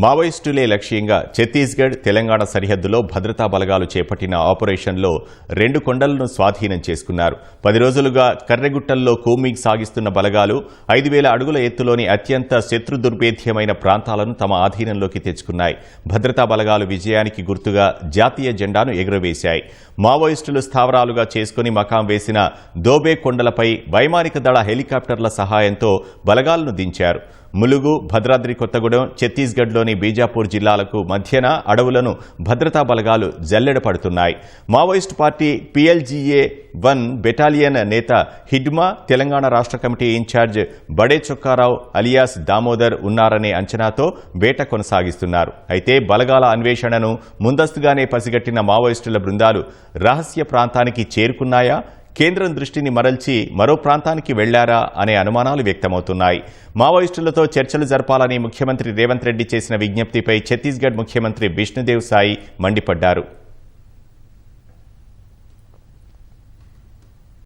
మావోయిస్టులే లక్ష్యంగా ఛత్తీస్గఢ్ తెలంగాణ సరిహద్దులో భద్రతా బలగాలు చేపట్టిన ఆపరేషన్లో రెండు కొండలను స్వాధీనం చేసుకున్నారు. పది రోజులుగా కర్రెగుట్టల్లో కూమింగ్ సాగిస్తున్న బలగాలు ఐదు వేల అడుగుల ఎత్తులోని అత్యంత శత్రు దుర్భేద్యమైన ప్రాంతాలను తమ ఆధీనంలోకి తెచ్చుకున్నాయి. భద్రతా బలగాలు విజయానికి గుర్తుగా జాతీయ జెండాను ఎగురవేశాయి. మావోయిస్టులు స్థావరాలుగా చేసుకుని మకాం వేసిన దోబే కొండలపై వైమానిక దళ హెలికాప్టర్ల సహాయంతో బలగాలను దించారు. ములుగు భద్రాద్రి కొత్తగూడెం ఛత్తీస్గఢ్లోని బీజాపూర్ జిల్లాలకు మధ్యన అడవులను భద్రతా బలగాలు జల్లెడ పడుతున్నాయి. Maoist party PLGA one battalion నేత హిడ్మా తెలంగాణ రాష్ట్ర committee in charge Bade Chokkarao alias Damodar ఉన్నారనే అంచనాతో వేట కొనసాగిస్తున్నారు. అయితే బలగాల అన్వేషణను ముందస్తుగానే పసిగట్టిన మావోయిస్టుల బృందాలు రహస్య ప్రాంతానికి చేరుకున్నాయా? కేంద్రం దృష్టిని మరల్చి మరో ప్రాంతానికి వెళ్ళారా అనే అనుమానాలు వ్యక్తమవుతున్నాయి. మావోయిస్టులతో చర్చలు జరపాలని ముఖ్యమంత్రి రేవంత్ రెడ్డి చేసిన విజ్ఞప్తిపై ఛత్తీస్గఢ్ ముఖ్యమంత్రి విష్ణుదేవ్ సాయి మండిపడ్డారు.